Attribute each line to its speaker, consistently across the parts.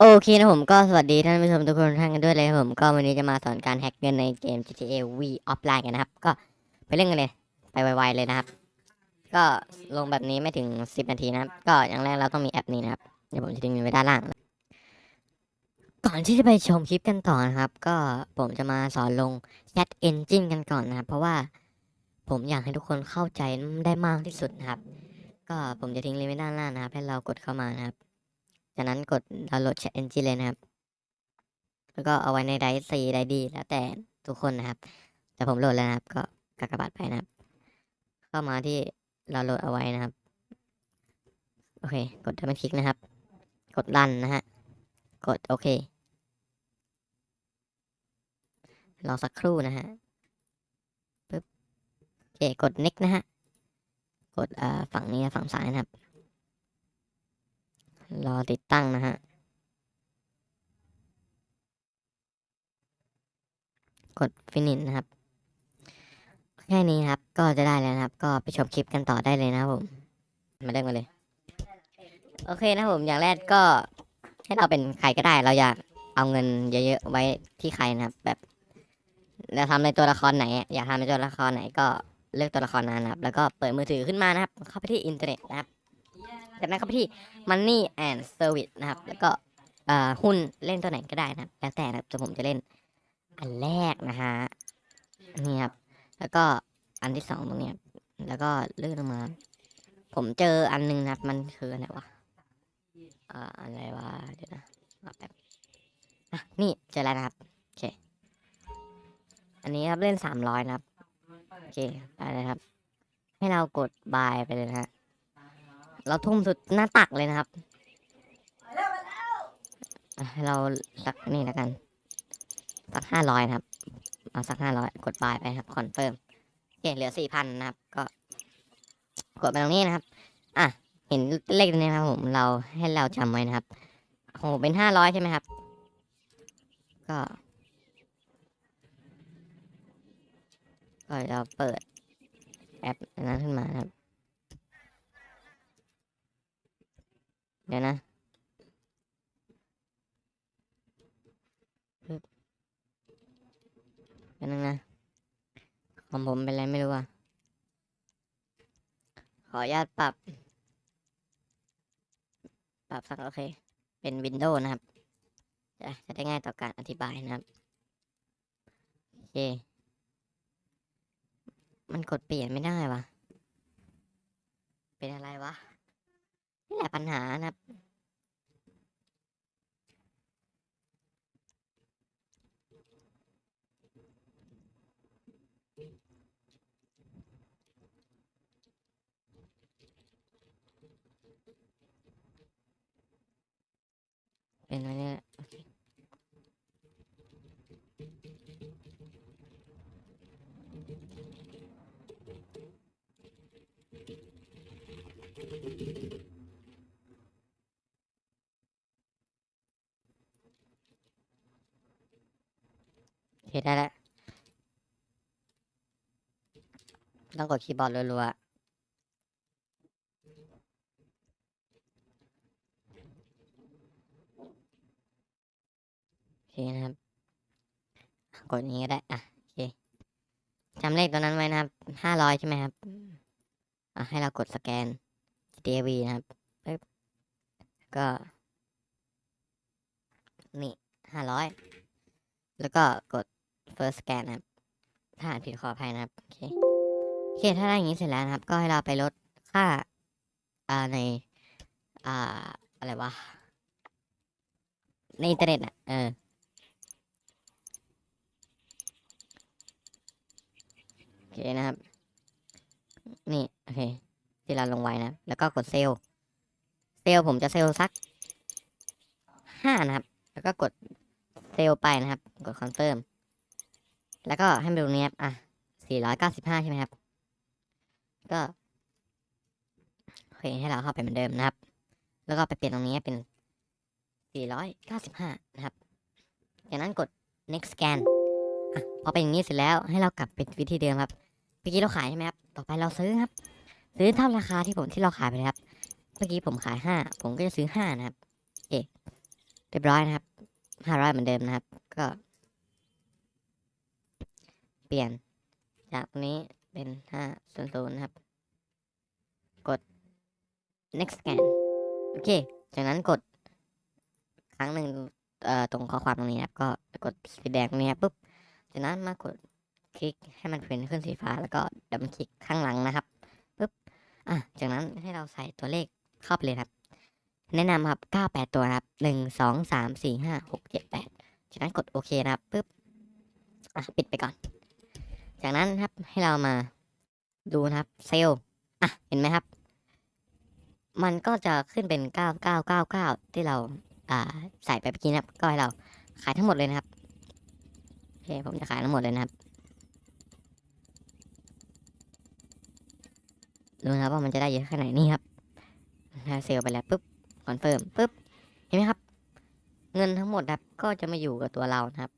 Speaker 1: โอเคนะผมก็สวัสดีท่านผู้ชมทุกคนท่านกันด้วยเลยครับผมก็วันนี้จะมาสอนการแฮกเงินในเกม GTA V Offline กันนะครับ ก็ไปเล่นกันเลย ไปไวๆเลยนะครับ ก็ลงแบบนี้ไม่ถึง 10 นาทีนะครับ ก็อย่างแรกเราต้องมีแอปนี้นะครับ เดี๋ยวผมจะทิ้งไว้ด้านล่าง ก่อนที่จะไปชมคลิปกันต่อนะครับ ก็ผมจะมาสอนลง Chat Engine กันก่อนนะครับ เพราะว่าผมอยากให้ทุกคนเข้าใจได้มากที่สุดนะครับ ก็ผมจะทิ้งลิงก์ไว้ด้านล่างนะครับ ให้เรากดเข้ามานะครับ จากนั้นกดดาวน์โหลด Chat Engine เลยนะครับ แล้วก็เอาไว้ในไดร์ซีไดร์ดีแล้วแต่ทุกคนนะครับ แต่ผมโหลดแล้วนะครับ ก็กากบาทไปนะครับ เข้ามาที่เราโหลดเอาไว้นะครับ โอเค กดดับเบิลคลิกนะครับ กดรันนะฮะ กดโอเค รอสักครู่นะฮะปึ๊บโอเค กด next นะฮะ กดอ่าฝั่งนี้ฝั่งซ้ายนะครับ รอติดตั้งนะฮะ กด finish นะครับ แค่นี้ครับ ก็จะได้แล้วนะครับ ก็ไปชมคลิปกันต่อได้เลยนะครับผม มาเริ่มกันเลย โอเคนะผม อย่างแรกก็ให้เราเป็นใครก็ได้ เราอยากเอาเงินเยอะๆไว้ที่ใครนะครับ แบบเราทำในตัวละครไหนอะอยากทำในตัวละครไหนก็เลือกตัวละครนั้นนะครับ แล้วก็เปิดมือถือขึ้นมานะครับ เข้าไปที่อินเทอร์เน็ตนะครับ จากนั้นเข้าไปที่ Money and Service นะครับ แล้วก็เอ่อหุ้นเล่นตัวไหนก็ได้นะแล้วแต่นะครับแต่ผมจะเล่นอันแรกนะฮะนี่ครับแล้วก็อันที่สองตรงนี้แล้วก็เลื่อนลงมา ผมเจออันหนึงนะครับมันคืออะไรวะอ่าอะไรวะเดี๋ยวนะแป๊บอะนี่เจอแล้วนะครับโอเคอันนี้ครับเล่นสามร้อยนะครับโอเคได้เลยครับ ให้เรากดบายไปเลยนะฮะ เราทุ่มสุดหน้าตักเลยนะครับ เราสักนี่แล้วกัน สักห้าร้อยนะครับ เอาสักห้าร้อยกดบายไปครับคอนเฟิร์มโอเคเหลือสี่พันนะครับ ก็กดไปตรงนี้นะครับ อะ เห็นเลขนี้นะครับ ผม เราให้เราจำไว้นะครับโหเป็นห้าร้อยใช่ไหมครับ ก็ก็เราเปิดแอปนั้นขึ้นมานะครับ ดี๋ยวนะเดี๋ยวนึงนะของผมเป็นอะไรไม่รู้อะ ขออนุญาตปรับ ปรับสักโอเค เป็นวินโดว์นะครับ จะจะได้ง่ายต่อการอธิบายนะครับโอเค มันกดเปลี่ยนไม่ได้วะเป็นอะไรวะ นี่แหละปัญหานะครับ เป็นอะไร เคได้แล้วต้องกดคีย์บอร์ดรัวๆโอเคนะครับ กดนี้ก็ได้ อะ โอเคจำเลขตัวนั้นไว้นะครับห้าร้อยใช่ไหมครับอะให้เรากดสแกน GTV นะครับปึ๊บก็ นี่ห้าร้อยแล้วก็กด first scan นะครับถ้าอ่านผิดขออภัยนะครับโอเคโอเคถ้าได้อย่างนี้เสร็จแล้วนะครับ ก็ให้เราไปลดค่าอ่าในอ่าอะไรวะในอินเทอร์เน็ตอะเออโอเคนะครับ นี่โอเคที่เราลงไว้นะ แล้วก็กดเซล์เซล์ผมจะเซลล์สักห้านะครับ แล้วก็กดเซล์ไปนะครับ กดคอนเฟิร์ม แล้วก็ให้มาดูนี้ครับอะสี่ร้อยเก้าสิบห้าใช่ไหมครับ ก็เคให้เราเข้าไปเหมือนเดิมนะครับ แล้วก็ไปเปลี่ยนตรงนี้เป็นสี่ร้อยเก้าสิบห้านะครับ จากนั้นกด next scan อะพอเป็นอย่างนี้เสร็จแล้วให้เรากลับไปวิธีเดิมครับเมื่อกี้เราขายใช่ไหมครับ ต่อไปเราซื้อครับ ซื้อเท่าราคาที่ผมที่เราขายไปเลยครับ เมื่อกี้ผมขายห้าผมก็จะซื้อห้านะครับโอเคเรียบร้อยนะครับห้าร้อยเหมือนเดิมนะครับ ก็ ปลี่ยน จากนี้เป็นห้าศูนย์ศูนย์นะครับ กด next scan โอเค จากนั้นกด ครั้งหนึ่งเอ่อตรงข้อความตรงนี้นะครับก็กดสีแดงตรงนี้ครับปุ๊บจากนั้นมากดคลิกให้มันเป็นขึ้นสีฟ้าแล้วก็ดับคลิกข้างหลังนะครับปุ๊บอะจากนั้นให้เราใส่ตัวเลขเข้าไปเลยครับ แนะนำครับ98 ตัวครับ 1 2 3 4 5 6 7 8จากนั้นกดโอเคนะครับปุ๊บอะปิดไปก่อน จากนั้นครับให้เรามาดูนะครับเซลล์อะเห็นไหมครับ มันก็จะขึ้นเป็น 9999 ที่เราอ่าใส่ไปเมื่อกี้นะครับ ก็ให้เราขายทั้งหมดเลยนะครับโอเคผมจะขายทั้งหมดเลยนะครับดูนะครับว่ามันจะได้เยอะแค่ไหนนี่ครับถ้าเซลล์ไปแล้วปุ๊บคอนเฟิร์มปุ๊บเห็นไหมครับ เงินทั้งหมดครับก็จะมาอยู่กับตัวเรานะครับ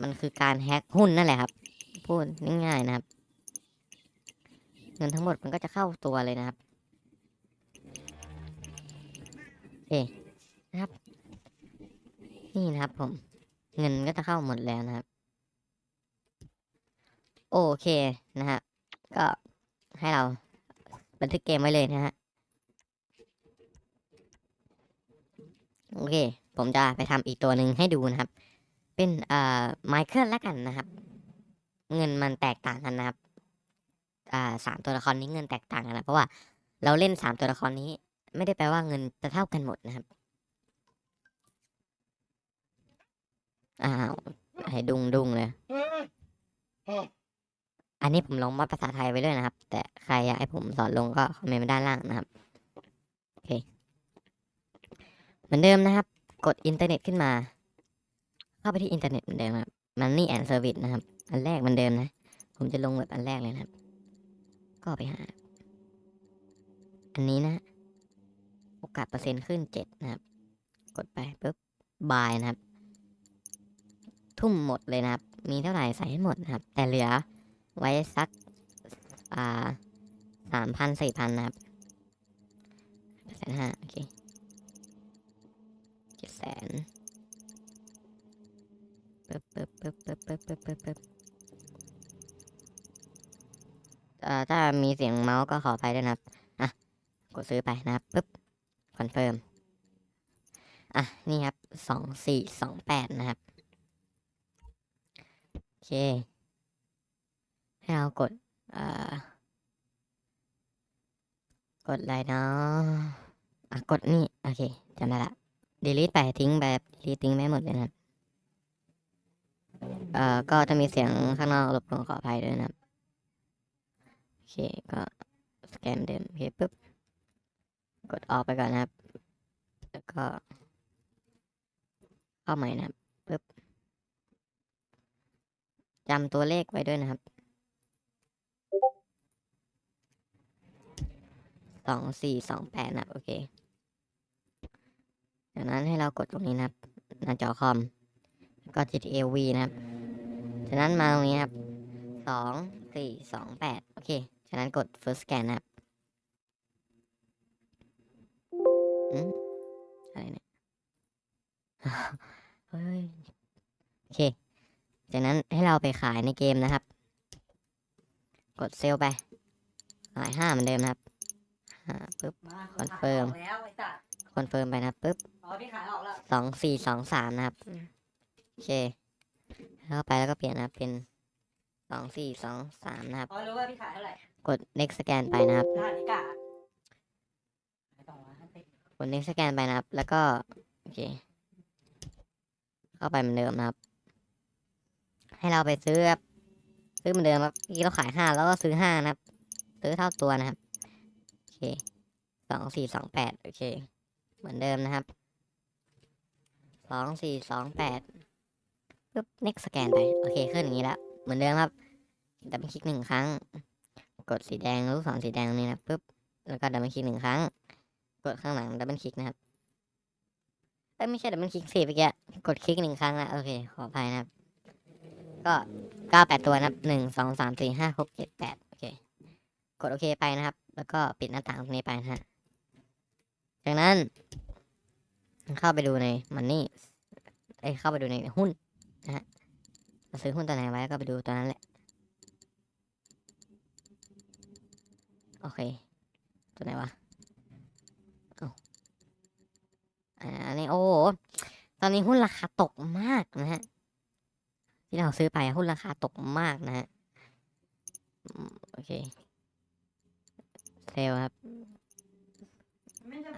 Speaker 1: มันคือการแฮกหุ้นนั่นแหละครับ พูดง่ายๆนะครับ เงินทั้งหมดมันก็จะเข้าตัวเลยนะครับโอเคนะครับ นี่นะครับผม เงินก็จะเข้าหมดแล้วนะครับ โอเคนะฮะก็ให้เราบันทึกเกมไว้เลยนะฮะ โอเค ผมจะไปทำอีกตัวหนึ่งให้ดูนะครับ เป็นเอ่อไมเคิลแล้วกันนะครับ เงินมันแตกต่างกันนะครับ อ่าสามตัวละครนี้เงินแตกต่างกันนะเพราะว่าเราเล่นสามตัวละครนี้ ไม่ได้แปลว่าเงินจะเท่ากันหมดนะครับอ้าวให้ดุงดุงเลยอันนี้ผมลงมาภาษาไทยไว้ด้วยนะครับ แต่ใครอยากให้ผมสอนลงก็คอมเมนต์มาด้านล่างนะครับโอเค เหมือนเดิมนะครับ กดอินเทอร์เน็ตขึ้นมา เข้าไปที่อินเทอร์เน็ตเหมือนเดิมครับ Money and Service นะครับ อันแรกมือนเดิมนะ ผมจะลงแบบอันแรกเลยนะครับ ก็ไปหา อันนี้นะ โอกาสเปอร์เซ็นต์ขึ้นเจ็ดนะครับ กดไปปุ๊บบายนะครับ ทุ่มหมดเลยนะครับ มีเท่าไหร่ใส่ให้หมดนะครับ แต่เหลือไว้สักอ่าสามพันสี่พันนะครับแสนห้าโอเคเจ็ดแสนปึ๊บปึ๊บปึ๊บปึ๊บปึ๊บปึ๊บปึ๊บปึ๊บเอ่อ ถ้ามีเสียงเมาส์ก็ขออภัยด้วยนะครับ อะ กดซื้อไปนะครับปึ๊บคอนเฟิร์ม อะ นี่ครับสองสี่สองแปดนะครับ โอเค ให้เรากด เอ่อ กดอะไรเนาะอะ กดนี่ โอเคจำได้ละ delete ไปทิ้งแบบ delete ทิ้งไม่หมดเลยนะครับ เอ่อ ก็จะมีเสียงข้างนอกรบกวนขออภัยด้วยนะครับ เคก็สแกนเดิมโอเคปุ๊บ กดออกไปก่อนนะครับ แล้วก็เข้าใหม่นะครับปุ๊บจำตัวเลขไว้ด้วยนะครับสองสี่สองแปดนะครับ โอเคจากนั้นให้เรากดตรงนี้นะครับ หน้าจอคอม แล้วก็ GTA V นะครับ จากนั้นมาตรงนี้ครับสองสี่สองแปดโอเค จากนั้นกด first scan นะครับอืมอะไรเนี่ยเฮ้ยโอเค จากนั้นให้เราไปขายในเกมนะครับ กดเซลไปขายห้าเหมือนเดิมนะครับห้าปึ๊บ
Speaker 2: มา
Speaker 1: คอนเฟิร์ม
Speaker 2: ขายออกแล้วไอ้สัตว์
Speaker 1: คอนเฟิร์มไปนะครับปึ๊บ
Speaker 2: อ๋อพี่ขายออกแล้ว
Speaker 1: สองสี่สองสามนะครับ โอเค เข้าไปแล้วก็เปลี่ยนนะครับเป็นสองสี่สองสามนะครับ
Speaker 2: อ๋อรู้ว่าพี่ขายเท่าไหร่
Speaker 1: กด next scan ไปนะครับ
Speaker 2: ห้านิกาขายสองร้อยห้าสิบ
Speaker 1: กด next scan ไปนะครับ แล้วก็โอเคเข้าไปเหมือนเดิมนะครับ ให้เราไปซื้อครับซื้อเหมือนเดิมครับเมื่อกี้เราขายห้าแล้วก็ซื้อห้านะครับ ซื้อเท่าตัวนะครับ โอเคสองสี่สองแปดโอเค เหมือนเดิมนะครับสองสี่สองแปดปุ๊บ next scan ไป โอเค ขึ้นอย่างนี้แล้ว เหมือนเดิมครับดับเบิลคลิกหนึ่งครั้ง กดสีแดงลูกศรสีแดงนี้นะปุ๊บแล้วก็ดับเบิลคลิกหนึ่งครั้ง กดข้างหลังดับเบิลคลิกนะครับเอ้ยไม่ใช่ดับเบิลคลิกสิเมื่อกี้กดคลิกหนึ่งครั้งละโอเคขออภัยนะครับ ก็เก้าแปดตัวนะครับหนึ่งสองสามสี่ห้าหกเจ็ดแปดโอเค กดโอเคไปนะครับ แล้วก็ปิดหน้าต่างตรงนี้ไปนะฮะจากนั้น เข้าไปดูในมันนี่เอ้ยเข้าไปดูในหุ้นนะฮะเราซื้อหุ้นตัวไหนไว้ก็ไปดูตัวนั้นแหละ โอเค ตัวไหนวะเอาอันนี้โอ้ตอนนี้หุ้นราคาตกมากนะฮะ ที่เราซื้อไปหุ้นราคาตกมากนะฮะ โอเค เซลล์ครับ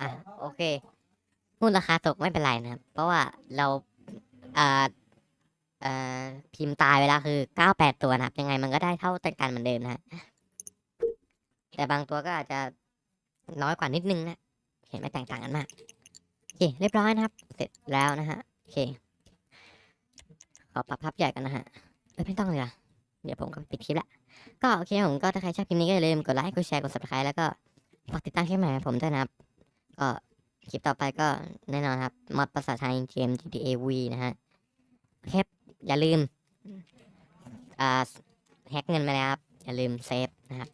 Speaker 1: อะ โอเค หุ้นราคาตกไม่เป็นไรนะครับ เพราะว่าเราอ่าอ่าพิมพ์ตายเวลาคือเก้าแปดตัวนะครับ ยังไงมันก็ได้เท่าแต่กันเหมือนเดิมนะฮะ แต่บางตัวก็อาจจะน้อยกว่านิดนึงนะ เห็นไหมแตกต่างกันมาก โอเค เรียบร้อยนะครับ เสร็จแล้วนะฮะ โอเค ขอปรับภาพใหญ่กันนะฮะไม่ต้องเลยอะเดี๋ยวผมก็ปิดคลิปละ ก็โอเคผมก็ถ้าใครชอบคลิปนี้ก็อย่าลืมกดไลค์ กดแชร์ กด subscribe แล้วก็ฝากติดตามคลิปใหม่ผมด้วยนะครับ ก็คลิปต่อไปก็แน่นอนครับ มอดภาษาไทยเกม GTA V นะฮะโอเคอย่าลืมอ่าแฮกเงินมาแล้วครับ อย่าลืมเซฟนะครับ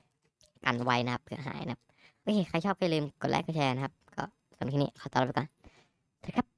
Speaker 1: กันไว้นะครับเผื่อหายนะครับโอเคใครชอบก็อย่าลืมกดไลค์กดแชร์นะครับ ก็สำหรับที่นี้ขอตัวลาไปก่อนสวัสดีครับ